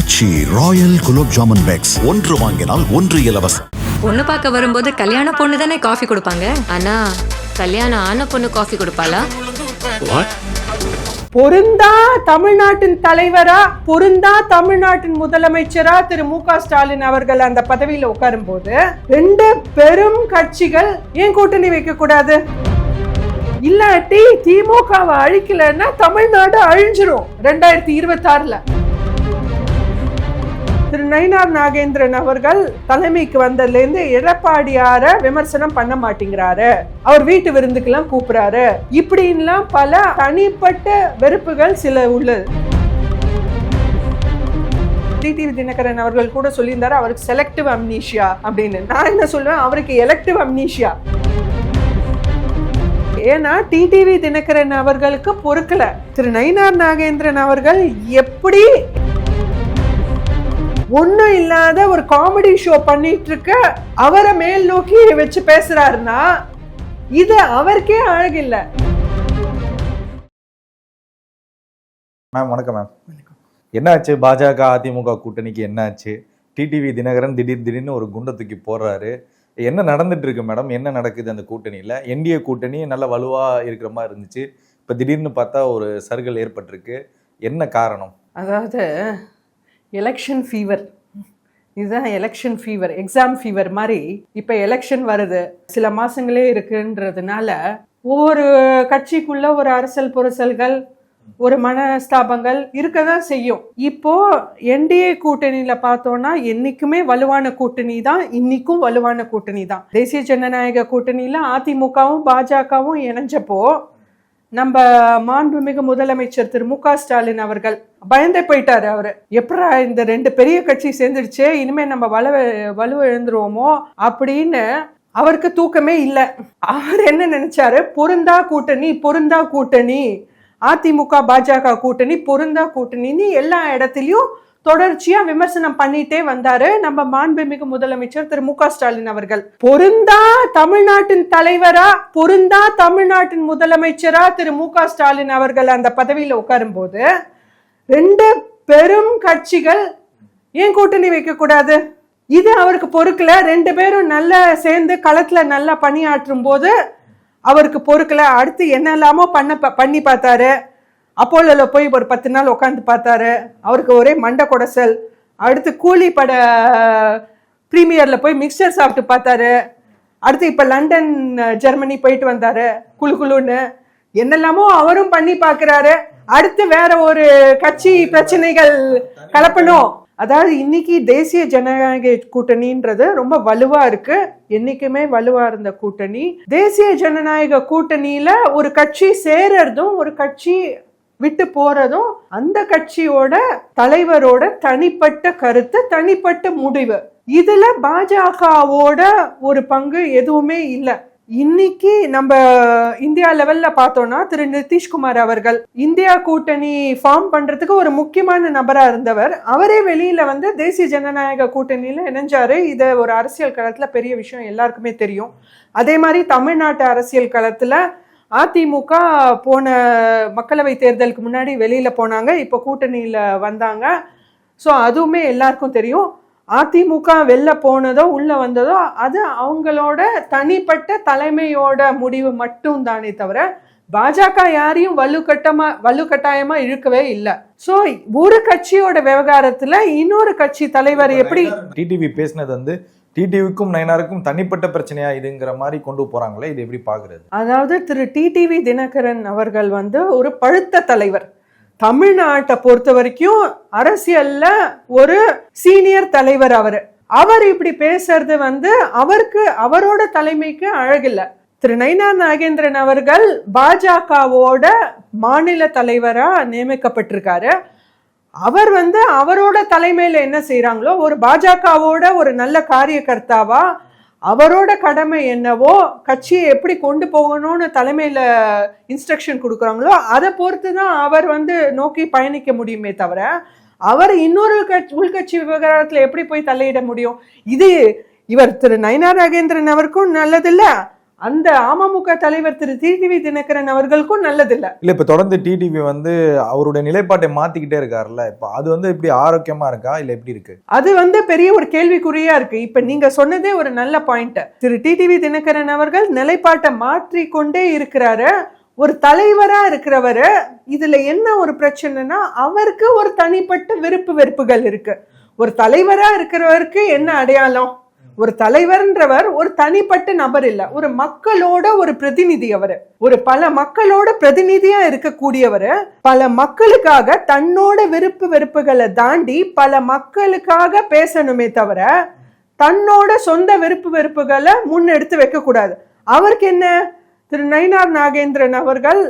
Aachi royal gulab jamun packs. ஒன்று வாங்கினால் ஒன்று இலவசம். பொண்ணு பார்க்க வரும்போது கல்யாண பொண்ணு தானே காஃபி கொடுப்பாங்க? அண்ணா கல்யாணம் ஆன பொண்ணு காஃபி கொடுப்பாளா? பொருந்தா தமிழ்நாட்டின் தலைவரா பொருந்தா தமிழ்நாட்டின் முதலமைச்சரா திரு மு க ஸ்டாலின் அவர்கள் அந்த பதவியில உட்காரும் போது ரெண்டு பெரும் கட்சிகள் ஏன் கூட்டணி வைக்க கூடாது? இல்லாட்டி திமுகவை அழிக்கலன்னா தமிழ்நாடு அழிஞ்சிரும் ரெண்டாயிரத்தி இருபத்தி ஆறுல திரு நயினார் நாகேந்திரன் அவர்கள் தலைமைக்கு வந்ததுல இருந்து எடப்பாடியார விமர்சனம் பண்ண மாட்டேங்கிறாரு. அவர் வீட்டு விருந்துக்கெல்லாம் கூப்பிடுறாரு. இப்படின்லாம் பல தனிப்பட்ட வெறுப்புகள் சில உள்ளது. டிடிவி தினகரன் அவர்கள் கூட சொல்லியிருந்தாரு அவருக்கு செலக்டிவ் அம்னீஷியா அப்படின்னு. நான் என்ன சொல்லுவேன்? அவருக்கு எலக்டிவ் அம்னீஷியா ஏன்னா டிடிவி தினகரன் அவர்களுக்கு பொறுக்கல. திரு நயினார் நாகேந்திரன் அவர்கள் எப்படி ஒண்ணும் இல்லாத ஒரு காமெடி ஷோ பண்ணிட்டு இருக்க அவரை மேல் நோக்கி வச்சு பேசுறாருன்னா இது அவருக்கே அழகில்ல. மேம் வணக்கம் மேம் என்னாச்சு? பாஜக அதிமுக கூட்டணிக்கு என்னாச்சு? டிடிவி தினகரன் திடீர் திடீர்னு ஒரு குண்டை தூக்கி போடுறாரு. என்ன நடந்துட்டு இருக்கு மேடம் என்ன நடக்குது அந்த கூட்டணியில்? என்டிஏ கூட்டணி நல்ல வலுவா இருக்கிற மாதிரி இருந்துச்சு. இப்போ திடீர்னு பார்த்தா ஒரு சருகல் ஏற்பட்டிருக்கு. என்ன காரணம்? அதாவது எலெக்ஷன் ஃபீவர் இதுதான் எலெக்ஷன் ஃபீவர் எக்ஸாம் ஃபீவர் மாதிரி இப்போ எலெக்ஷன் வருது. சில மாதங்களே இருக்குன்றதுனால ஒவ்வொரு கட்சிக்குள்ள ஒரு அரசியல் புரசல்கள் ஒரு மனஸ்தாபங்கள் இருக்க தான் செய்யும். இப்போ என்டிஏ கூட்டணியில பார்த்தோம்னா என்னைக்குமே வலுவான கூட்டணி தான் இன்னைக்கும் வலுவான கூட்டணி தான். தேசிய ஜனநாயக கூட்டணியில அதிமுகவும் பாஜகவும் இணைஞ்சப்போ நம்ம மாண்புமிகு முதலமைச்சர் திரு மு க ஸ்டாலின் அவர்கள் பயந்தே போயிட்டாரு அவரு. எப்படா இந்த ரெண்டு பெரிய கட்சி சேர்ந்துடுச்சே இனிமே நம்ம வலுவ வலுவ எழுந்துருவோமோ அப்படின்னு அவருக்கு தூக்கமே இல்லை. அவர் என்ன நினைச்சாரு? பொருந்தா கூட்டணி பொருந்தா கூட்டணி. அதிமுக பாஜக கூட்டணி பொருந்தா கூட்டணின்னு எல்லா இடத்துலயும் தொடர்ச்சியா விமர்சனம் பண்ணிட்டே வந்தாரு நம்ம மாண்புமிகு முதலமைச்சர் திரு மு க ஸ்டாலின் அவர்கள். பொருந்தா தமிழ்நாட்டின் தலைவரா பொருந்தா தமிழ்நாட்டின் முதலமைச்சரா திரு மு ஸ்டாலின் அவர்கள் அந்த பதவியில உட்காரும் போது ரெண்டு பெரும் கட்சிகள் ஏன் கூட்டணி வைக்க கூடாது? இது அவருக்கு பொறுக்கல. ரெண்டு பேரும் நல்லா சேர்ந்து களத்துல நல்லா பணியாற்றும் போது அவருக்கு பொறுக்கல. அடுத்து என்னெல்லாமோ பண்ண ப- பண்ணி பார்த்தாரு. அப்போலோல போய் ஒரு பத்து நாள் உட்காந்து பார்த்தாரு. அவருக்கு ஒரே மண்டை கொடசல். அடுத்து கூலி பட ப்ரீமியர்ல போய் மிக்சர் சாப்பிட்டு பார்த்தாரு. அடுத்து இப்போ லண்டன் ஜெர்மனி போயிட்டு வந்தாரு. குழு குழுன்னு என்னெல்லாமோ அவரும் பண்ணி பார்க்கறாரு. அடுத்து வேற ஒரு கட்சி பிரச்சனைகள் கலப்பணும். அதாவது இன்னைக்கு தேசிய ஜனநாயக கூட்டணின்றது ரொம்ப வலுவா இருக்கு. என்னைக்குமே வலுவா இருந்த கூட்டணி. தேசிய ஜனநாயக கூட்டணியில ஒரு கட்சி சேரறதும் ஒரு கட்சி விட்டு போறதும் அந்த கட்சியோட தலைவரோட தனிப்பட்ட கருத்து தனிப்பட்ட முடிவு. இதுல பாஜகவோட ஒரு பங்கு எதுவுமே இல்லை. இன்னைக்கு நம்ம இந்தியா லெவல்ல பார்த்தோம்னா திரு நிதிஷ்குமார் அவர்கள் இந்தியா கூட்டணி ஃபார்ம் பண்றதுக்கு ஒரு முக்கியமான நபரா இருந்தவர். அவரே வெளியில வந்து தேசிய ஜனநாயக கூட்டணியில இணைஞ்சாரு. இது ஒரு அரசியல் களத்துல பெரிய விஷயம் எல்லாருக்குமே தெரியும். அதே மாதிரி தமிழ்நாட்டு அரசியல் களத்துல அதிமுக போன மக்களவை தேர்தலுக்கு முன்னாடி வெளியில் போனாங்க இப்போ கூட்டணியில் வந்தாங்க. ஸோ அதுவுமே எல்லாருக்கும் தெரியும். அதிமுக வெளில போனதோ உள்ளே வந்ததோ அது அவங்களோட தனிப்பட்ட தலைமையோட முடிவு மட்டும் தானே தவிர பாஜக யாரையும் வலுக்கட்டமாக வலுக்கட்டாயமாக இழுக்கவே இல்லை. ஸோ ஒரு கட்சியோட விவகாரத்தில் இன்னொரு கட்சி தலைவர் எப்படி டிடிவி பேசினது வந்து டிடிவிக்கும் நயனாருக்கும் தனிப்பட்ட பிரச்சனையா இதுங்கிற மாதிரி கொண்டு போறாங்களே இது எப்படி பாக்குறது? அதாவது திரு டிடிவி தினகரன் அவர்கள் வந்து ஒரு பழுத்த தலைவர். தமிழ்நாட்டை பொறுத்த வரைக்கும் அரசியல்ல ஒரு சீனியர் தலைவர் அவர். அவர் இப்படி பேசுறது வந்து அவருக்கு அவரோட தலைமைக்கு அழகில்லை. திரு நைனா நாகேந்திரன் அவர்கள் பாஜகவோட மாநில தலைவரா நியமிக்கப்பட்டிருக்காரு. அவர் வந்து அவரோட தலைமையில் என்ன செய்கிறாங்களோ ஒரு பாஜகவோட ஒரு நல்ல காரியகர்த்தாவா அவரோட கடமை என்னவோ கட்சியை எப்படி கொண்டு போகணும்னு தலைமையில் இன்ஸ்ட்ரக்ஷன் கொடுக்குறாங்களோ அதை பொறுத்து தான் அவர் வந்து நோக்கி பயணிக்க முடியுமே தவிர அவர் இன்னொரு கட்சி உள்கட்சி விவகாரத்தில் எப்படி போய் தலையிட முடியும்? இது இவர் திரு நயனா ராகேந்திரன் அவருக்கும் நல்லதில்ல அந்த அமமுக தலைவர் திரு டிடிவி தினகரன் அவர்களுக்கும் நல்லதில்ல. இல்ல இப்ப தொடர்ந்து டிடிவி வந்து அவருடைய நிலைப்பாட்டை மாத்திக்கிட்டே இருக்காருல்ல. இப்ப அது வந்து எப்படி ஆரோக்கியமா இருக்கா? இல்ல எப்படி இருக்கு? அது வந்து பெரிய ஒரு கேள்விக்குறியா இருக்கு. இப்ப நீங்க சொன்னதே ஒரு நல்ல பாயிண்ட் திரு டிடிவி தினகரன் அவர்கள் நிலைப்பாட்டை மாற்றிக்கொண்டே இருக்கிறாரு. ஒரு தலைவரா இருக்கிறவரு. இதுல என்ன ஒரு பிரச்சனைனா அவருக்கு ஒரு தனிப்பட்ட விருப்பு வெறுப்புகள் இருக்கு. ஒரு தலைவரா இருக்கிறவருக்கு என்ன அடையாளம்? ஒரு தலைவர்ன்றவர் ஒரு தனிப்பட்ட நபர் இல்ல. ஒரு மக்களோட ஒரு பிரதிநிதி அவரு. ஒரு பல மக்களோட பிரதிநிதியா இருக்கக்கூடியவர் பல மக்களுக்காக தன்னோட விருப்பு வெறுப்புகளை தாண்டி பல மக்களுக்காக பேசணுமே தவிர தன்னோட சொந்த விருப்பு வெறுப்புகளை முன்னெடுத்து வைக்க கூடாது அவருக்கு என்ன? திரு நயினார் நாகேந்திரன் அவர்கள்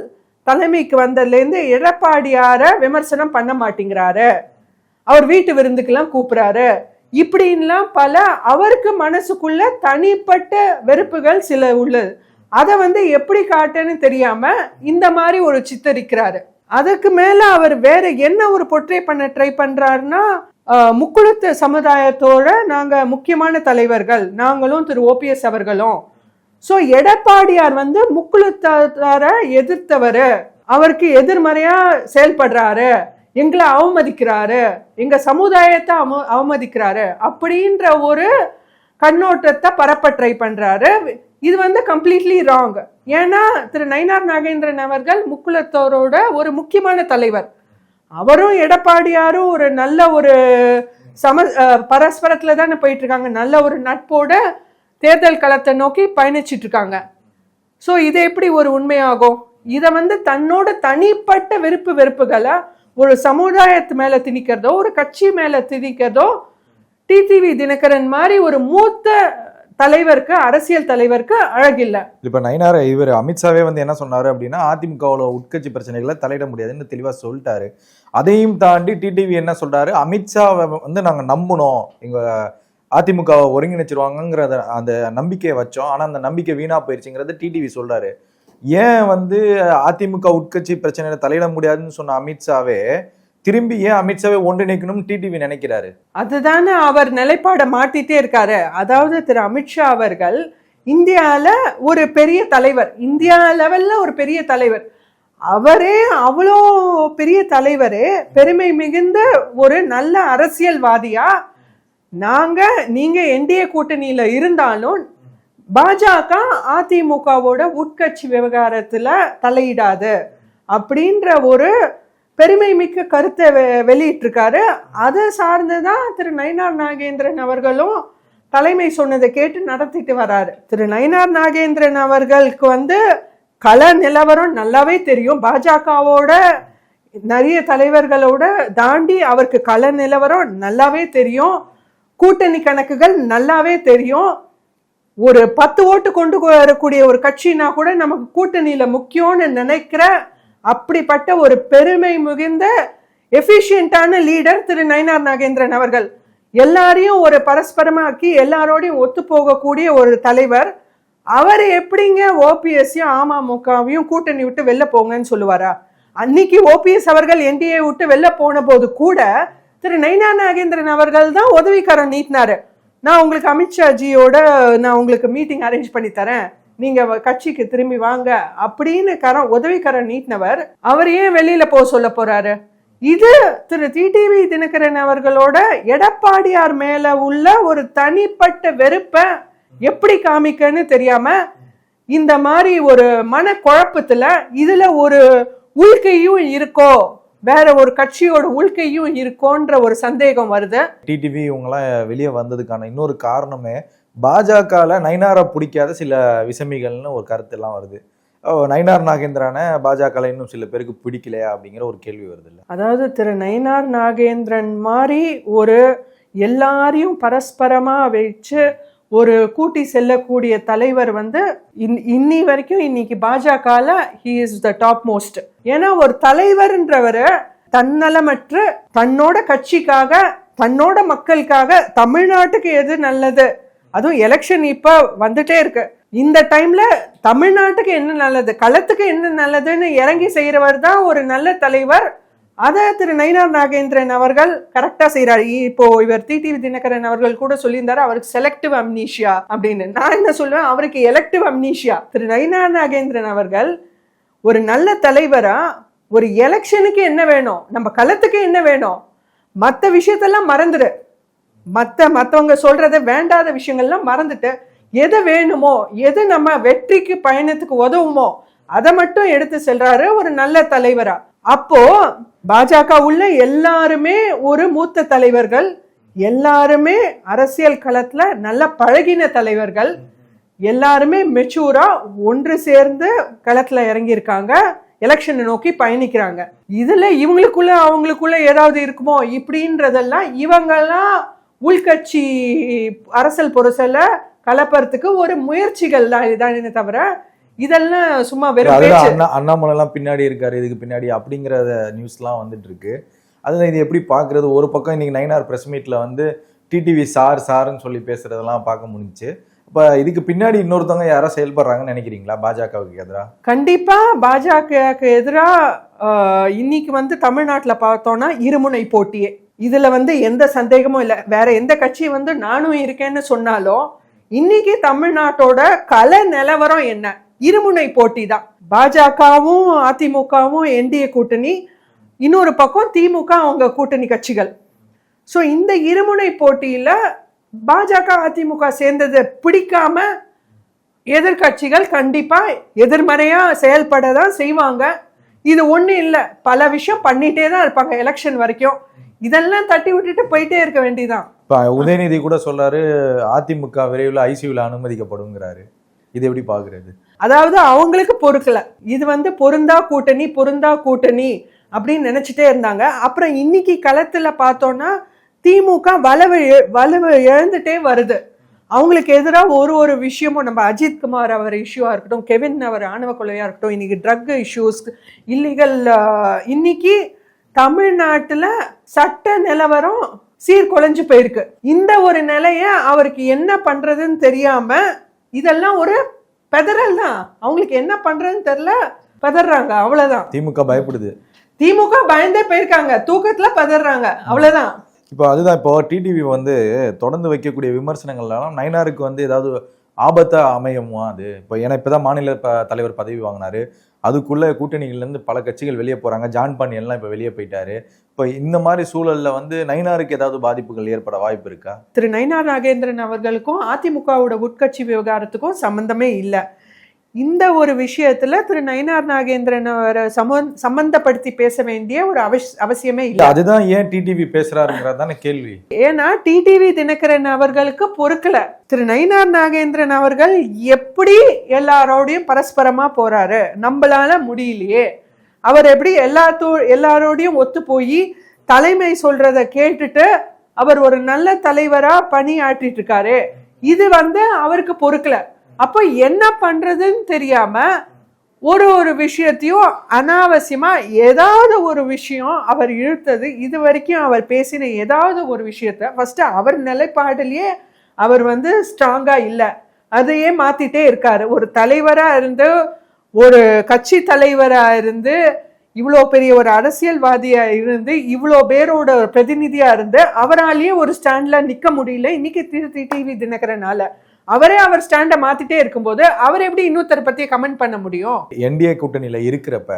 தலைமைக்கு வந்ததுலேருந்து எடப்பாடியார விமர்சனம் பண்ண மாட்டேங்கிறாரு. அவர் வீட்டு விருந்துக்கெல்லாம் கூப்பிடுறாரு இப்படின்லாம் பல அவருக்கு மனசுக்குள்ள தனிப்பட்ட வெறுப்புகள் சில உள்ளது. அதை வந்து எப்படி காட்டுன்னு தெரியாம இந்த மாதிரி ஒரு சித்தரிக்கிறாரு. அதுக்கு மேல அவர் வேற என்ன ஒரு பொற்றை பண்ண ட்ரை பண்றாருன்னா முக்குளத்து சமுதாயத்தோட நாங்க முக்கியமான தலைவர்கள். நாங்களும் திரு ஓபிஎஸ் அவர்களும். ஸோ எடப்பாடியார் வந்து முக்குளத்தார எதிர்த்தவர். அவருக்கு எதிர்மறையா செயல்படுறாரு. எங்களை அவமதிக்கிறாரு எங்கள் சமுதாயத்தை அவ அவமதிக்கிறாரு அப்படின்ற ஒரு கண்ணோட்டத்தை பரப்ப ட்ரை பண்ணுறாரு இது வந்து கம்ப்ளீட்லி ராங் ஏன்னா திரு நயினார் நாகேந்திரன் அவர்கள் முக்குலத்தோரோட ஒரு முக்கியமான தலைவர். அவரும் எடப்பாடியாரும் ஒரு நல்ல ஒரு சம பரஸ்பரத்தில் தானே போயிட்டு இருக்காங்க நல்ல ஒரு நட்போட தேர்தல் களத்தை நோக்கி பயணிச்சிட்டு இருக்காங்க ஸோ இது எப்படி ஒரு உண்மையாகும்? இதை வந்து தன்னோட தனிப்பட்ட விருப்பு வெறுப்புகளை ஒரு சமுதாயத்து மேல திணிக்கிறதோ ஒரு கட்சி மேல திணிக்கிறதோ டிடிவி தினகரன் மாதிரி ஒரு மூத்த தலைவருக்கு அரசியல் தலைவருக்கு அழகில்லை. இப்ப நயனார் இவர் அமித்ஷாவே வந்து என்ன சொன்னாரு அப்படின்னா அதிமுகவோட உட்கட்சி பிரச்சனைகளை தலையிட முடியாதுன்னு தெளிவா சொல்லிட்டாரு. அதையும் தாண்டி டிடிவி என்ன சொல்றாரு? அமித்ஷாவை வந்து நாங்க நம்பணும். எங்க அதிமுகவை ஒருங்கிணைச்சிருவாங்கங்கிற அந்த- அந்த நம்பிக்கையை வச்சோம். ஆனா அந்த நம்பிக்கை வீணா போயிருச்சுங்கிறத டிடிவி சொல்றாரு. ஏன் வந்து அதிமுக உட்கட்சி பிரச்சனையில தலையிட முடியாதுன்னு சொன்ன அமித்ஷாவே திரும்பி ஏன் அமித்ஷாவை ஒன்றிணைக்கணும்னு டிடிவி நினைக்கிறாரு? அதுதானே அவர் நிலைப்பாடை மாத்திட்டே இருக்காரு. அதாவது திரு அமித்ஷா அவர்கள் இந்தியால ஒரு பெரிய தலைவர் இந்தியா லெவல்ல ஒரு பெரிய தலைவர். அவரே அவ்வளோ பெரிய தலைவர் பெருமை மிகுந்த ஒரு நல்ல அரசியல்வாதியா? நாங்க நீங்க என்டிஏ கூட்டணியில இருந்தாலும் பாஜக அதிமுகவோட உட்கட்சி விவகாரத்தில் தலையிடாது அப்படின்ற ஒரு பெருமை மிக்க கருத்தை வெ- வெளியிட்டிருக்காரு. அதை சார்ந்து தான் திரு நயினார் நாகேந்திரன் அவர்களும் தலைமை சொன்னதை கேட்டு நடத்திட்டு வராரு. திரு நயினார் நாகேந்திரன் அவர்களுக்கு வந்து கல நிலவரம் நல்லாவே தெரியும். பாஜகவோட நிறைய தலைவர்களோட தாண்டி அவருக்கு கல நிலவரம் நல்லாவே தெரியும். கூட்டணி கணக்குகள் நல்லாவே தெரியும். ஒரு பத்து ஓட்டு கொண்டு வரக்கூடிய ஒரு கட்சினா கூட நமக்கு கூட்டணியில முக்கியம்னு நினைக்கிற அப்படிப்பட்ட ஒரு பெருமை மிகுந்த எஃபிஷியண்டான லீடர் திரு நயனார் நாகேந்திரன் அவர்கள். எல்லாரையும் ஒரு பரஸ்பரமாக்கி எல்லாரோடையும் ஒத்து போகக்கூடிய ஒரு தலைவர். அவர் எப்படிங்க ஓபிஎஸ்ஸையும் அமமுகவையும் கூட்டணி விட்டு வெளில போங்கன்னு சொல்லுவாரா? அன்னைக்கு ஓபிஎஸ் அவர்கள் என்டிஏ விட்டு வெளில போன போது கூட திரு நயினா நாகேந்திரன் அவர்கள் தான் உதவிக்காரன் நீட்டினாரு. நான் உங்களுக்கு அமித்ஷாஜியோட நான் உங்களுக்கு மீட்டிங் அரேஞ்ச் பண்ணி தரேன். நீங்க வ- கட்சிக்கு திரும்பி வாங்க அப்படின்னு கரம் உதவிக்காரன் நீட்டினவர் அவர் ஏன் வெளியில போக சொல்ல போறாரு? இது திரு டிடிவி தினகரன் அவர்களோட எடப்பாடியார் மேல உள்ள ஒரு தனிப்பட்ட வெறுப்பை எப்படி காமிக்கன்னு தெரியாம இந்த மாதிரி ஒரு மன குழப்பத்துல இதுல ஒரு உள்கையும் இருக்கோ வேற ஒரு கட்சியோட உள்கையும் இருக்கோன்ற ஒரு சந்தேகம் வருது. டிடிவி இவங்கெல்லாம் வெளியே வந்ததுக்கான இன்னொரு காரணமே பாஜகல நயினாரை பிடிக்காத சில விசமிகள்னு ஒரு கருத்து எல்லாம் வருது நயினார் நாகேந்திரான பாஜகல இன்னும் சில பேருக்கு பிடிக்கலையா அப்படிங்கிற ஒரு கேள்வி வருது இல்ல? அதாவது திரு நயினார் நாகேந்திரன் மாதிரி ஒரு எல்லாரையும் பரஸ்பரமா வச்சு ஒரு கூட்டி செல்லக்கூடிய தலைவர் வந்து இன்- இன்னி வரைக்கும் இன்னைக்கு பாஜகல he is the top most ஏன்னா ஒரு தலைவர்ன்றவர் தன்னலமற்று தன்னோட கட்சிக்காக தன்னோட மக்களுக்காக தமிழ்நாட்டுக்கு எது நல்லது? அதுவும் எலெக்ஷன் இப்ப வந்துட்டே இருக்கு. இந்த டைம்ல தமிழ்நாட்டுக்கு என்ன நல்லது? களத்துக்கு என்ன நல்லதுன்னு இறங்கி செய்யறவர் தான் ஒரு நல்ல தலைவர். அதை திரு நயினார் நாகேந்திரன் அவர்கள் கரெக்டா செய்யறாரு இப்போ இவர் டிடிவி தினகரன் அவர்கள் கூட சொல்லியிருந்தாரு அவருக்கு செலக்டிவ் அம்னீஷியா அப்படின்னு. நான் என்ன சொல்லுவேன்? அவருக்கு எலக்டிவ் அம்னீஷியா திரு நயினார் நாகேந்திரன் அவர்கள் ஒரு நல்ல தலைவரா ஒரு எலெக்ஷனுக்கு என்ன வேணும்? நம்ம களத்துக்கு என்ன வேணும்? மற்ற விஷயத்தெல்லாம் மறந்துடு மற்ற மற்றவங்க சொல்றத வேண்டாத விஷயங்கள்லாம் மறந்துட்டு எது வேணுமோ எது நம்ம வெற்றிக்கு பயணத்துக்கு உதவுமோ அதை மட்டும் எடுத்து செல்றாரு ஒரு நல்ல தலைவரா. அப்போ பாஜக உள்ள எல்லாருமே ஒரு மூத்த தலைவர்கள் எல்லாருமே அரசியல் களத்துல நல்ல பழகின தலைவர்கள் எல்லாருமே மெச்சூரா ஒன்று சேர்ந்து களத்துல இறங்கியிருக்காங்க எலெக்ஷனை நோக்கி பயணிக்கிறாங்க. இதுல இவங்களுக்குள்ள அவங்களுக்குள்ள ஏதாவது இருக்குமோ இப்படின்றதெல்லாம் இவங்கெல்லாம் உள்கட்சி அரசியல் பொருசல கலப்பறதுக்கு ஒரு முயற்சிகள் தான் இதானே தவிர இதெல்லாம் சும்மா வெறும் அண்ணா அண்ணாமலை எல்லாம் பின்னாடி இருக்காரு இதுக்கு பின்னாடி அப்படிங்கிற நியூஸ்லாம் வந்துட்டு இருக்கு அதுல இது எப்படி பாக்குறது? ஒரு பக்கம் இன்னைக்கு நைனார் பிரஸ் மீட்ல வந்து டிடிவி சார் சார்னு சொல்லி பேசுறதெல்லாம் பார்க்க முடிஞ்சுச்சு. இப்ப இதுக்கு பின்னாடி இன்னொருத்தவங்க யாரோ செயல்படுறாங்கன்னு நினைக்கிறீங்களா? பாஜகவுக்கு எதிராக கண்டிப்பா பாஜகவுக்கு எதிரா ஆஹ், இன்னைக்கு வந்து தமிழ்நாட்டுல பார்த்தோம்னா இருமுனை போட்டியே. இதுல வந்து எந்த சந்தேகமும் இல்லை. வேற எந்த கட்சி வந்து நானும் இருக்கேன்னு சொன்னாலும் இன்னைக்கு தமிழ்நாட்டோட கல நிலவரம் என்ன? இருமுனை போட்டி தான். பாஜகவும் அதிமுகவும் என்டிஏ கூட்டணி இன்னொரு பக்கம் திமுக அவங்க கூட்டணி கட்சிகள். ஸோ இந்த இருமுனை போட்டியில் பாஜக அதிமுக சேர்ந்ததை பிடிக்காம எதிர்க்கட்சிகள் கண்டிப்பாக எதிர்மறையாக செயல்பட தான் செய்வாங்க. இது ஒன்றும் இல்லை. பல விஷயம் பண்ணிகிட்டே தான் இருப்பாங்க எலெக்ஷன் வரைக்கும். இதெல்லாம் தட்டி விட்டுட்டு போயிட்டே இருக்க வேண்டியதான் இப்போ உதயநிதி கூட சொல்றாரு அதிமுக விரைவில் ஐசியூவில் அனுமதிக்கப்படுங்கிறாரு. இது எப்படி பார்க்குறது அதாவது அவங்களுக்கு பொறுக்கல. இது வந்து பொருந்தா கூட்டணி பொருந்தா கூட்டணி அப்படின்னு நினைச்சிட்டே இருந்தாங்க. அப்புறம் இன்னைக்கு களத்துல பார்த்தோம்னா திமுக வலவு இழ- வலுவு இழந்துட்டே வருது. அவங்களுக்கு எதிராக ஒரு ஒரு விஷயமும் நம்ம அஜித் குமார் அவர் இஷ்யூவாக இருக்கட்டும் கெவின் அவர் ஆணவ கொலையாக இருக்கட்டும் இன்னைக்கு ட்ரக் இஷ்யூஸ் இல்லீகல் இன்னைக்கு தமிழ்நாட்டில் சட்ட நிலவரம் சீர்குலைஞ்சு போயிருக்கு. இந்த ஒரு நிலையை அவருக்கு என்ன பண்ணுறதுன்னு தெரியாமல் இதெல்லாம் ஒரு பெதறல் தான். அவங்களுக்கு என்ன பண்றதுன்னு தெரியல பெதறாங்க அவ்வளவுதான். திமுக பயப்படுது. திமுக பயந்தே போயிருக்காங்க. தூக்கத்துல பதறாங்க அவ்வளவுதான். இப்போ அதுதான் இப்போ டிடிவி வந்து தொடர்ந்து வைக்கக்கூடிய விமர்சனங்கள்லாம் நைனாருக்கு வந்து ஏதாவது ஆபத்தாக அமையுமா அது? இப்போ ஏன்னா இப்பதான் மாநில ப- தலைவர் பதவி வாங்கினாரு. அதுக்குள்ளே கூட்டணிகள்லேருந்து பல கட்சிகள் வெளியே போகிறாங்க ஜான் பாண்டியன்லாம் இப்போ வெளியே போயிட்டாரு. இப்போ இந்த மாதிரி சூழலில் வந்து நயினாருக்கு ஏதாவது பாதிப்புகள் ஏற்பட வாய்ப்பு இருக்கா? திரு நயினார் நாகேந்திரன் அவர்களுக்கும் அதிமுகவோட உட்கட்சி விவகாரத்துக்கும் சம்மந்தமே இல்லை. இந்த ஒரு விஷயத்துல திரு நயினார் நாகேந்திரன் அவரை சம சம்பந்தப்படுத்தி பேச வேண்டிய ஒரு அவஸ் அவசியமே இல்ல அதுதான் ஏன் டிடிவி பேசுறாருங்கிறது தானே கேள்வி. ஏன்னா டிடிவி தினகரன் அவர்களுக்கு பொறுக்கல. திரு நயினார் நாகேந்திரன் அவர்கள் எப்படி எல்லாரோடையும் பரஸ்பரமா போறாரு? நம்மளால முடியலையே. அவர் எப்படி எல்லாத்தோ எல்லாரோடையும் ஒத்து போய் தலைமை சொல்றத கேட்டுட்டு அவர் ஒரு நல்ல தலைவரா பணியாற்றிட்டு இருக்காரு. இது வந்து அவருக்கு பொறுக்கல. அப்போ என்ன பண்ணுறதுன்னு தெரியாமல் ஒரு ஒரு விஷயத்தையும் அனாவசியமாக ஏதாவது ஒரு விஷயம் அவர் இழுத்தது இது வரைக்கும் அவர் பேசின ஏதாவது ஒரு விஷயத்த ஃபஸ்ட்டு அவர் நிலைப்பாடிலேயே அவர் வந்து ஸ்ட்ராங்காக இல்லை. அதையே மாற்றிட்டே இருக்கார். ஒரு தலைவராக இருந்து ஒரு கட்சி தலைவராக இருந்து இவ்வளோ பெரிய ஒரு அரசியல்வாதியாக இருந்து இவ்வளோ பேரோட பிரதிநிதியாக இருந்து அவராலேயே ஒரு ஸ்டாண்டில் நிற்க முடியல. இன்னைக்கு திரு டிவி தினகரனால். அவரே அவர் ஸ்டாண்டை மாத்திட்டே இருக்கும்போது அவர் எப்படி இன்னொருத்தரை பத்தி கமெண்ட் பண்ண முடியும்? என்டிஏ கூட்டணியில இருக்கிறப்ப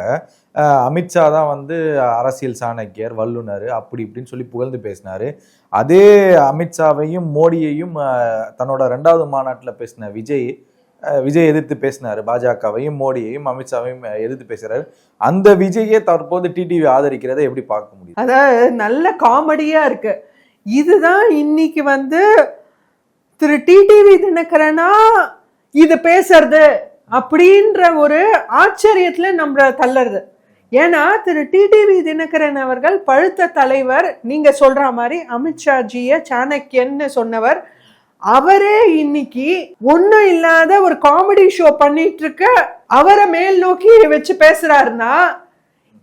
அமித்ஷா தான் வந்து அரசியல் சாணக்கியர் வல்லுனர் அப்படி இப்படின்னு சொல்லி புகழ்ந்து பேசினாரு. அதே அமித்ஷாவையும் மோடியையும் தன்னோட ரெண்டாவது மாநாட்டில் பேசின விஜய் விஜய் எதிர்த்து பேசினாரு. பாஜகவையும் மோடியையும் அமித்ஷாவையும் எதிர்த்து பேசுறாரு. அந்த விஜயே தற்போது டிடிவி ஆதரிக்கிறதை எப்படி பார்க்க முடியும்? அதாவது நல்ல காமெடியா இருக்கு. இதுதான் இன்னைக்கு வந்து திரு டிடிவி தினகரனா இது பேசுறது அப்படின்ற ஒரு ஆச்சரியத்துல நம்ம தள்ளுறது. ஏன்னா திரு டிடிவி தினகரன் அவர்கள் பழுத்த தலைவர் நீங்க சொல்ற மாதிரி அமித்ஷாஜிய சாணக்கியன்னு சொன்னவர். அவரே இன்னைக்கு ஒன்றும் இல்லாத ஒரு காமெடி ஷோ பண்ணிட்டு இருக்க அவரை மேல் நோக்கி வச்சு பேசுறாருன்னா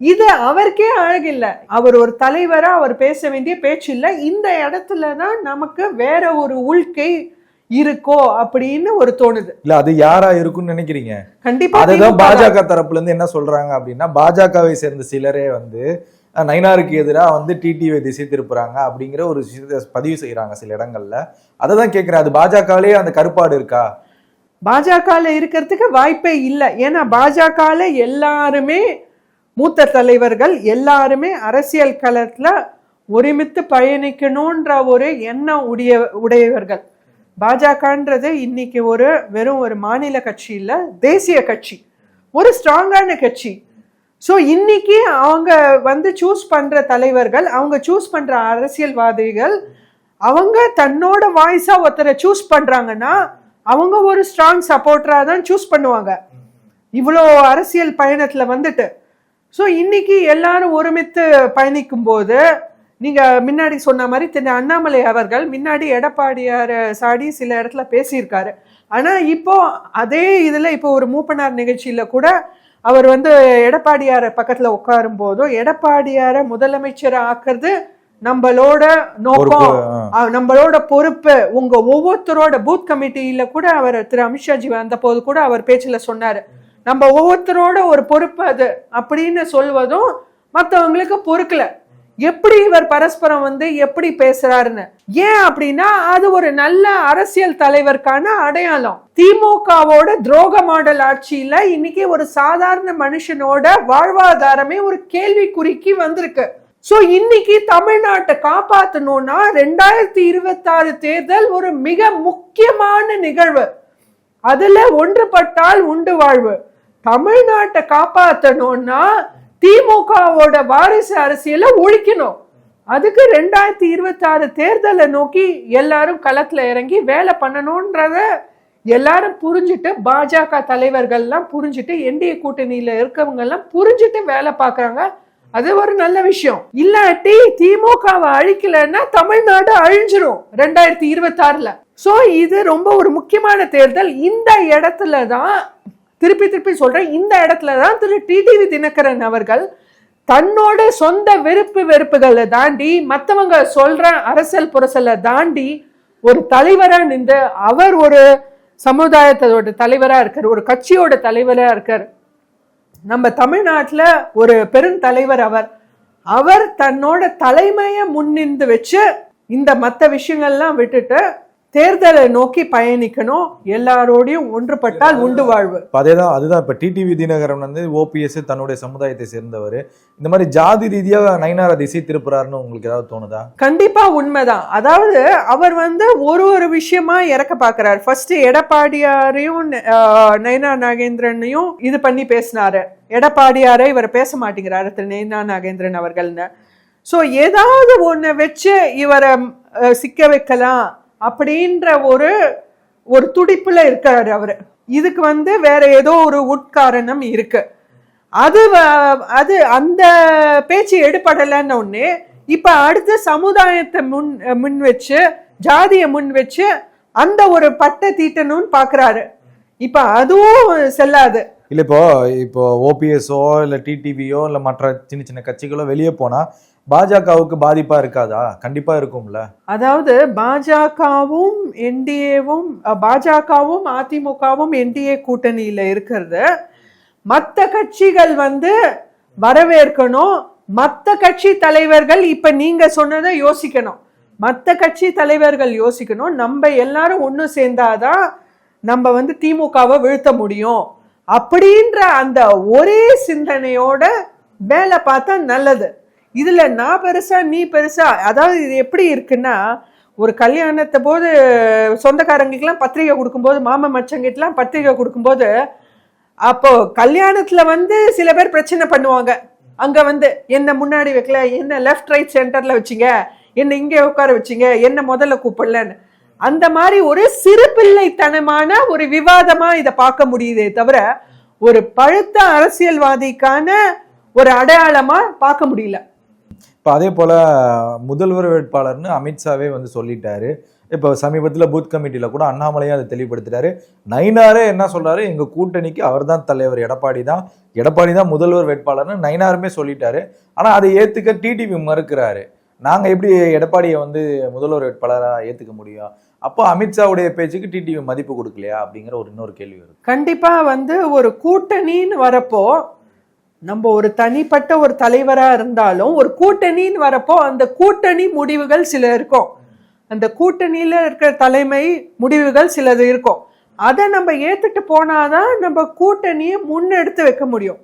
இது அவருக்கே அழகில்ல. அவர் ஒரு தலைவரா அவர் பேச வேண்டிய பேச்சு இல்ல இந்த இடத்துல தான் நமக்கு வேற ஒரு உள்கை இருக்கோ அப்படின்னு ஒரு தோணுது. இல்ல அது யாரா இருக்கும்னு நினைக்கிறீங்க? கண்டிப்பா அதுதான். பாஜக தரப்புல இருந்து என்ன சொல்றாங்க அப்படின்னா பாஜகவை சேர்ந்த சிலரே வந்து அஹ், நயினாருக்கு எதிராக வந்து டிடிவி திசை திருப்புறாங்க அப்படிங்கிற ஒரு விஷயத்தை பதிவு செய்யறாங்க சில இடங்கள்ல. அதை தான் கேட்கிறேன் அது பாஜகவிலே அந்த கருப்பாடு இருக்கா? பாஜகல இருக்கிறதுக்கு வாய்ப்பே இல்லை. ஏன்னா பாஜகல எல்லாருமே மூத்த தலைவர்கள் எல்லாருமே அரசியல் களத்தில் ஒருமித்து பயணிக்கணுன்ற ஒரு எண்ணம் உடைய உடையவர்கள். பாஜகன்றது இன்னைக்கு ஒரு வெறும் ஒரு மாநில கட்சி இல்லை தேசிய கட்சி. ஒரு ஸ்ட்ராங்கான கட்சி. ஸோ இன்னைக்கு அவங்க வந்து சூஸ் பண்ணுற தலைவர்கள் அவங்க சூஸ் பண்ணுற அரசியல்வாதிகள் அவங்க தன்னோட வாய்ஸாக ஒருத்தரை சூஸ் பண்ணுறாங்கன்னா அவங்க ஒரு ஸ்ட்ராங் சப்போர்ட்டரா தான் சூஸ் பண்ணுவாங்க. இவ்வளோ அரசியல் பயணத்தில் வந்துட்டு. ஸோ இன்னைக்கு எல்லாரும் ஒருமித்து பயணிக்கும் போது நீங்க முன்னாடி சொன்ன மாதிரி திரு அண்ணாமலை அவர்கள் முன்னாடி எடப்பாடியார் சாடி சில இடத்துல பேசியிருக்காரு. ஆனா இப்போ அதே இதுல இப்போ ஒரு மூப்பனார் நிகழ்ச்சியில கூட அவர் வந்து எடப்பாடியார பக்கத்துல உட்காரும் போதும் எடப்பாடியார முதலமைச்சர் ஆக்குறது நம்மளோட நோக்கம். நம்மளோட பொறுப்பு. உங்க ஒவ்வொருத்தரோட பூத் கமிட்டியில கூட அவர் திரு அமித்ஷாஜி வந்த போது கூட அவர் பேச்சுல சொன்னாரு. நம்ம ஒவ்வொருத்தரோட ஒரு பொறுப்பு அது அப்படின்னு சொல்வதும் மற்றவங்களுக்கு பொறுக்கல. எப்படி இவர் பரஸ்பரம் வந்து எப்படி பேசுறாருன்னு. ஏன் அப்படின்னா அது ஒரு நல்ல அரசியல் தலைவருக்கான அடையாளம். திமுகவோட துரோக மாடல் ஆட்சியில இன்னைக்கு ஒரு சாதாரண மனுஷனோட வாழ்வாதாரமே ஒரு கேள்விக்குறிக்கு வந்திருக்கு. சோ இன்னைக்கு தமிழ்நாட்டை காப்பாத்தணும்னா ரெண்டாயிரத்தி இருபத்தாறு தேர்தல் ஒரு மிக முக்கியமான நிகழ்வு. அதுல ஒன்றுபட்டால் உண்டு வாழ்வு. தமிழ்நாட்டை காப்பாற்றணும்னா திமுகவோட வாரிசு அரசியலை ஒழிக்கணும். அதுக்கு ரெண்டாயிரத்தி இருபத்தி ஆறு தேர்தலை நோக்கி எல்லாரும் களத்தில் இறங்கி வேலை பண்ணணும்ன்றத எல்லாரும் புரிஞ்சுட்டு பாஜக தலைவர்கள்லாம் புரிஞ்சுட்டு என்டிஏ கூட்டணியில் இருக்கவங்க எல்லாம் புரிஞ்சுட்டு வேலை பார்க்குறாங்க. அது ஒரு நல்ல விஷயம். இல்லாட்டி திமுகவை அழிக்கலைன்னா தமிழ்நாடு அழிஞ்சிரும் ரெண்டாயிரத்தி இருபத்தி ஆறுல சோ இது ரொம்ப ஒரு முக்கியமான தேர்தல். இந்த இடத்துல தான் திருப்பி திருப்பி சொல்கிறேன் இந்த இடத்துல தான் திரு டிடிவி தினகரன் அவர்கள் தன்னோட சொந்த வெறுப்பு வெறுப்புகளை தாண்டி மற்றவங்க சொல்கிற அரசியல் புரசலை தாண்டி ஒரு தலைவராக நின்று அவர் ஒரு சமுதாயத்தோட தலைவராக இருக்கார். ஒரு கட்சியோட தலைவராக இருக்கார். நம்ம தமிழ்நாட்டில் ஒரு பெருந்தலைவர் அவர். அவர் தன்னோட தலைமையை முன்னின்று வச்சு இந்த மற்ற விஷயங்கள்லாம் விட்டுட்டு தேர்தலை நோக்கி பயணிக்கணும். எல்லாரோடையும் ஒன்றுபட்டால் உண்டு வாழ்வு. இப்போ அதே தான் அதுதான் இப்போ டிடிவி தினகரன் வந்து ஓபிஎஸ் தன்னுடைய சமுதாயத்தை சேர்ந்தவர். இந்த மாதிரி ஜாதி ரீதியாக நயினாரை திசை திருப்புறாருன்னு உங்களுக்கு ஏதாவது தோணுதா? கண்டிப்பா உண்மைதான். அதாவது அவர் வந்து ஒரு ஒரு விஷயமா இறக்க பாக்குறாரு. ஃபர்ஸ்ட் எடப்பாடியாரையும் நயனா நாகேந்திரனையும் இது பண்ணி பேசினாரு. எடப்பாடியாரை இவர் பேச மாட்டேங்கிறாரு திரு நயனா நாகேந்திரன் அவர்கள்னு. ஸோ ஏதாவது ஒண்ணு வச்சு இவரை சிக்க வைக்கலாம். அப்படின்ற ஒரு ஒரு துடிப்பில் இருக்கிறார் அவர். இதுக்கு வந்து வேற ஏதோ ஒரு உட்காரணம் இருக்கு. அது அது அந்த பேச்சு எடுபடலைன்னு ஒன்று இப்போ அடுத்து சமுதாயத்தை முன் முன் வச்சு ஜாதியை முன் வச்சு அந்த ஒரு பட்டை தீட்டணும்னு பார்க்குறாரு இப்போ அதுவும் செல்லாது. இல்லை இப்போ இப்போ ஓபிஎஸ்ஓ இல்லை டிடிவியோ இல்லை மற்ற சின்ன சின்ன கட்சிகளோ வெளியே போனால் பாஜகவுக்கு பாதிப்பா இருக்காதா? கண்டிப்பா இருக்கும்ல. அதாவது பாஜகவும் என்டிஏவும் பாஜகவும் அதிமுகவும் என்டிஏ கூட்டணியில இருக்கிறது மற்ற கட்சிகள் வந்து வரவேற்கணும். மற்ற கட்சி தலைவர்கள் இப்ப நீங்க சொன்னதை யோசிக்கணும். மற்ற கட்சி தலைவர்கள் யோசிக்கணும். நம்ம எல்லாரும் ஒன்று சேர்ந்தாதான் நம்ம வந்து திமுகவை வீழ்த்த முடியும். அப்படின்ற அந்த ஒரே சிந்தனையோட வேலை பார்த்தா நல்லது. இதில் நான் பெருசா நீ பெருசா அதாவது இது எப்படி இருக்குன்னா ஒரு கல்யாணத்தை போது சொந்தக்காரங்களுக்கெல்லாம் பத்திரிகை கொடுக்கும்போது மாமா மச்சங்கிட்டலாம் பத்திரிகை கொடுக்கும்போது அப்போ கல்யாணத்துல வந்து சில பேர் பிரச்சனை பண்ணுவாங்க. அங்க வந்து என்ன முன்னாடி வைக்கல? என்ன லெஃப்ட் ரைட் சென்டர்ல வச்சீங்க? என்ன இங்கே உட்கார வச்சீங்க? என்ன முதல்ல கூப்பிடலன்னு? அந்த மாதிரி ஒரு சிறு பிள்ளைத்தனமான ஒரு விவாதமா இதை பார்க்க முடியுதே தவிர ஒரு பழுத்த அரசியல்வாதிக்கான ஒரு அடையாளமா பார்க்க முடியல. இப்போ அதே போல் முதல்வர் வேட்பாளர்னு அமித்ஷாவே வந்து சொல்லிட்டாரு. இப்போ சமீபத்தில் பூத் கமிட்டியில் கூட அண்ணாமலையும் அதை தெளிவுபடுத்திட்டாரு. நைனாரே என்ன சொல்கிறாரு எங்கள் கூட்டணிக்கு அவர் தான் தலைவர். எடப்பாடி தான். எடப்பாடி தான் முதல்வர் வேட்பாளர்னு நைனாருமே சொல்லிட்டாரு. ஆனால் அதை ஏற்றுக்க டிடிவி மறுக்கிறாரு. நாங்கள் எப்படி எடப்பாடியை வந்து முதல்வர் வேட்பாளராக ஏற்றுக்க முடியும்? அப்போ அமித்ஷாவுடைய பேச்சுக்கு டிடிவி மதிப்பு கொடுக்கலையா? அப்படிங்கிற ஒரு இன்னொரு கேள்வி வருது. கண்டிப்பாக வந்து ஒரு கூட்டணின்னு வரப்போ நம்ம ஒரு தனிப்பட்ட ஒரு தலைவராக இருந்தாலும் ஒரு கூட்டணின்னு வரப்போ அந்த கூட்டணி முடிவுகள் சில இருக்கும். அந்த கூட்டணியில் இருக்கிற தலைமை முடிவுகள் சிலது இருக்கும். அதை நம்ம ஏற்றுட்டு போனாதான் நம்ம கூட்டணியை முன்னெடுத்து வைக்க முடியும்.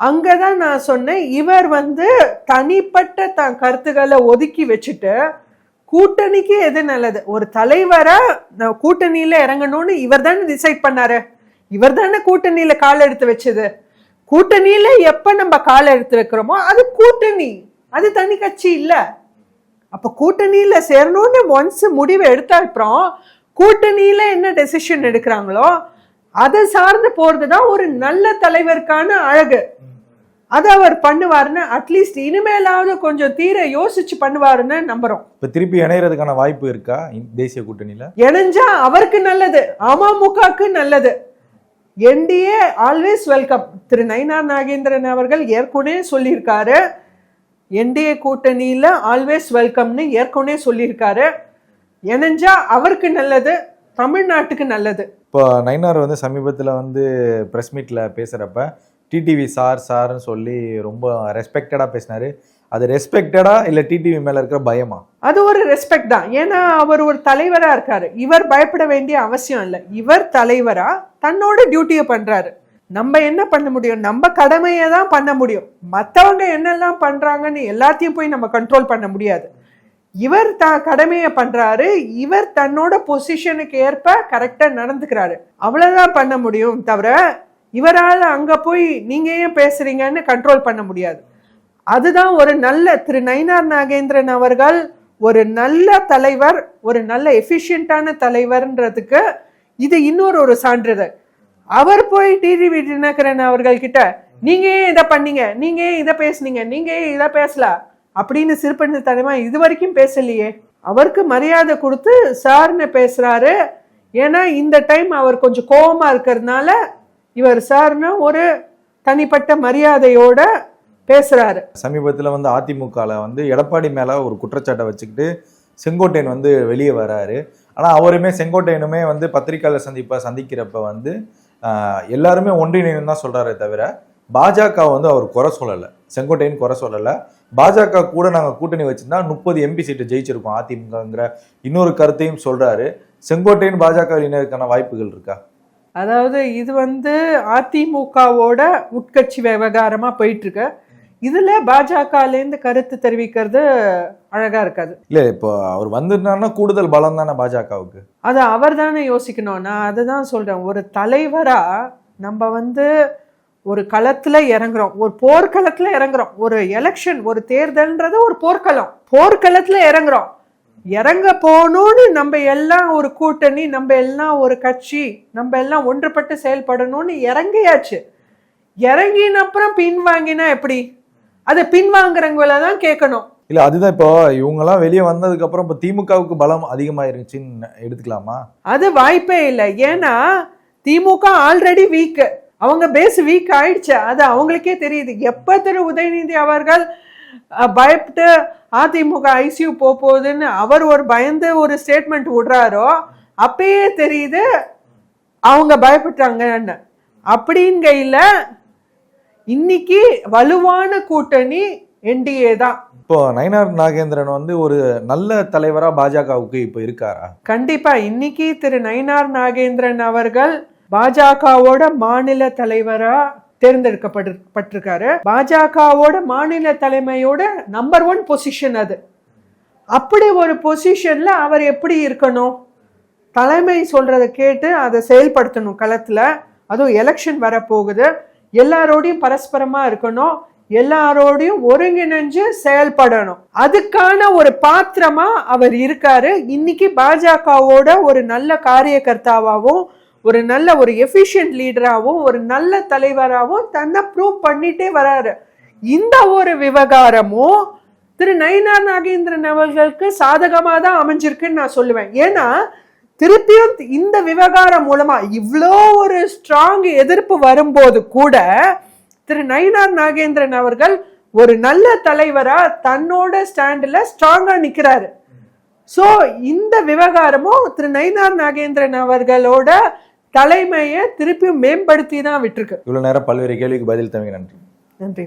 அங்கே தான் நான் சொன்னேன் இவர் வந்து தனிப்பட்ட தன் கருத்துக்களை ஒதுக்கி வச்சுட்டு கூட்டணிக்கு எது நல்லது? ஒரு தலைவராக நான் கூட்டணியில் இறங்கணும்னு இவர் தானே டிசைட் பண்ணாரு? இவர் தானே கூட்டணியில் கால் எடுத்து வச்சது? கூட்டணியில எப்ப நம்ம கால் எடுத்து வைக்கிறோமோ அது கூட்டணி. அது தனி கட்சி இல்ல. அப்ப கூட்டணியில சேரணும்னு ஒன்ஸ் முடிவு எடுத்த அப்புறம் கூட்டணியில என்ன டெசிஷன் எடுக்கிறாங்களோ அதை சார்ந்து போறதுதான் ஒரு நல்ல தலைவருக்கான அழகு. அதை அவர் பண்ணுவாருன்னு அட்லீஸ்ட் இனிமேலாவது கொஞ்சம் தீர யோசிச்சு பண்ணுவாருன்னு நம்புறோம். இப்ப திருப்பி இணையறதுக்கான வாய்ப்பு இருக்கா? தேசிய கூட்டணியில? இணைஞ்சா அவருக்கு நல்லது அமமுகக்கு நல்லது. என்டிஏ ஆல்வேஸ் வெல்கம் திரு நயினார் நாகேந்திரன் அவர்கள் ஏற்கனவே சொல்லியிருக்காரு. என்டிஏ கூட்டணியில் ஆல்வேஸ் வெல்கம்னு ஏற்கனவே சொல்லியிருக்காரு. இணைஞ்சா அவருக்கு நல்லது தமிழ்நாட்டுக்கு நல்லது. இப்போ நைனார் வந்து சமீபத்தில் வந்து ப்ரெஸ் மீட்டில் பேசுகிறப்ப டிடிவி சார் சார்னு சொல்லி ரொம்ப ரெஸ்பெக்டடாக பேசினார். அது ரெஸ்பெக்டடா இல்ல டிடிவி மேல இருக்கிற பயமா? அது ஒரு ரெஸ்பெக்ட் தான். ஏன்னா அவர் ஒரு தலைவரா இருக்காரு. இவர் பயப்பட வேண்டிய அவசியம் இல்லை. இவர் தலைவரா தன்னோட டியூட்டியை பண்றாரு. நம்ம என்ன பண்ண முடியும்? நம்ம கடமையை தான் பண்ண முடியும். மற்றவங்க என்னெல்லாம் பண்றாங்கன்னு எல்லாத்தையும் போய் நம்ம கண்ட்ரோல் பண்ண முடியாது. இவர் த கடமையை பண்றாரு. இவர் தன்னோட பொசிஷனுக்கு ஏற்ப கரெக்டா நடந்துக்கிறாரு. அவ்வளவுதான் பண்ண முடியும் தவிர இவரால் அங்க போய் நீங்க ஏன் பேசுறீங்கன்னு கண்ட்ரோல் பண்ண முடியாது. அதுதான் ஒரு நல்ல திரு நயினார் நாகேந்திரன் அவர்கள் ஒரு நல்ல தலைவர் ஒரு நல்ல எஃபிஷியண்டான தலைவர்ன்றதுக்கு இது இன்னொரு ஒரு சான்றிதழ். அவர் போய் டிடிவி தினகரன் அவர்கள் கிட்ட நீங்க ஏன் இதை பண்ணீங்க? நீங்க ஏன் இதை பேசுனீங்க? நீங்க ஏன் இதை பேசல? அப்படின்னு சிறுபண்ணத்தனமா இது வரைக்கும் பேசலையே. அவருக்கு மரியாதை கொடுத்து சார்னு பேசுறாரு. ஏன்னா இந்த டைம் அவர் கொஞ்சம் கோவமா இருக்கிறதுனால இவர் சார்னு ஒரு தனிப்பட்ட மரியாதையோட பேசுறாரு. சமீபத்துல வந்து அதிமுகல வந்து எடப்பாடி மேல ஒரு குற்றச்சாட்டை வச்சுக்கிட்டு செங்கோட்டையன் வந்து வெளியே வராரு. ஆனா அவருமே செங்கோட்டையனுமே வந்து பத்திரிக்கையாளர் சந்திப்பை சந்திக்கிறப்ப வந்து எல்லாருமே ஒன்றிணையும் தான் சொல்றாரே தவிர பாஜக வந்து அவர் குறை சொல்லலை. செங்கோட்டையன் குறை சொல்லலை. பாஜக கூட நாங்க கூட்டணி வச்சிருந்தா முப்பது எம்பி சீட்டு ஜெயிச்சிருக்கோம் அதிமுகங்கிற இன்னொரு கருத்தையும் சொல்றாரு. செங்கோட்டையன் பாஜக இணையதுக்கான வாய்ப்புகள் இருக்கா? அதாவது இது வந்து அதிமுகவோட உட்கட்சி விவகாரமா போயிட்டு இருக்கு. இதுல பாஜகலேருந்து கருத்து தெரிவிக்கிறது அழகா இருக்காது. இல்ல இப்போ அவர் வந்துட்டாருன்னா கூடுதல் பலம் தானே பாஜகவுக்கு? அது அவர் தானே யோசிக்கணும். நான் அதுதான் சொல்றேன். ஒரு தலைவரா நம்ம வந்து ஒரு களத்துல இறங்குறோம். ஒரு போர்க்களத்துல இறங்குறோம். ஒரு எலெக்ஷன் ஒரு தேர்தல்ன்றது ஒரு போர்க்களம். போர்க்களத்துல இறங்குறோம். இறங்க போகணும்னு நம்ம எல்லாம் ஒரு கூட்டணி நம்ம எல்லாம் ஒரு கட்சி நம்ம எல்லாம் ஒன்றுபட்டு செயல்படணும்னு இறங்கியாச்சு. இறங்கின அப்புறம் பின்வாங்கினா எப்படி? அதை பின்வாங்குறவங்கள தான் கேட்கணும். இல்ல அதுதான் இப்போ இவங்கெல்லாம் வெளியே வந்ததுக்கு அப்புறம் இப்போ திமுகவுக்கு பலம் அதிகமாயிருச்சுன்னு எடுத்துக்கலாமா? அது வாய்ப்பே இல்லை. ஏன்னா திமுக ஆல்ரெடி வீக் அவங்க பேஸ் வீக் ஆயிடுச்சு. அது அவங்களுக்கே தெரியுது. எப்ப திரு உதயநிதி அவர்கள் பயப்பட்டு அதிமுக ஐசியூ போகுதுன்னு அவர் ஒரு பயந்து ஒரு ஸ்டேட்மெண்ட் விடுறாரோ அப்பயே தெரியுது அவங்க பயப்பட்டாங்கன்னு. அப்படிங்கையில் இன்னைக்கு வலுவான கூட்டணி என்டிஏ தான். இப்போ நயனார் நாகேந்திரன் வந்து ஒரு நல்ல தலைவரா பாஜகவுக்கு இப்போ இருக்காரா? கண்டிப்பா இன்னைக்கு திரு நயினார் நாகேந்திரன் அவர்கள் பாஜகவோட மாநில தலைவரா தேர்ந்தெடுக்கப்பட்டிருக்காரு. பாஜகவோட மாநில தலைமையோட நம்பர் ஒன் பொசிஷன் அது. அப்படி ஒரு பொசிஷன்ல அவர் எப்படி இருக்கணும்? தலைமை சொல்றதை கேட்டு அதை செயல்படுத்தணும் களத்துல. அதுவும் எலெக்ஷன் வரப்போகுது. எல்லாரோடையும் பரஸ்பரமா இருக்கணும். எல்லாரோடையும் ஒருங்கிணைஞ்சு செயல்படணும். அதுக்கான ஒரு பாத்திரமா அவர் இருக்காரு. இன்னைக்கு பாஜகவோட ஒரு நல்ல காரியகர்த்தாவாகவும் ஒரு நல்ல ஒரு எஃபிஷியன்ட் லீடராகவும் ஒரு நல்ல தலைவராகவும் தன்னை ப்ரூவ் பண்ணிட்டே வராரு. இந்த ஒரு விவகாரமும் திரு நயினார் நாகேந்திரன் அவர்களுக்கு சாதகமாக தான் அமைஞ்சிருக்குன்னு நான் சொல்லுவேன். ஏன்னா திருப்பியும் இந்த விவகாரம் மூலமா இவ்வளோ ஒரு ஸ்ட்ராங் எதிர்ப்பு வரும்போது கூட திரு நயினார் நாகேந்திரன் அவர்கள் ஒரு நல்ல தலைவரா தன்னோட ஸ்டாண்டில் ஸ்ட்ராங்கா நிக்கிறாரு. ஸோ இந்த விவகாரமும் திரு நயினார் நாகேந்திரன் அவர்களோட தலைமையை திருப்பியும் மேம்படுத்தி தான் விட்டுருக்கு. இவ்வளவு நேரம் பல்வேறு கேள்விக்கு பதில் தவிர நன்றி. நன்றி.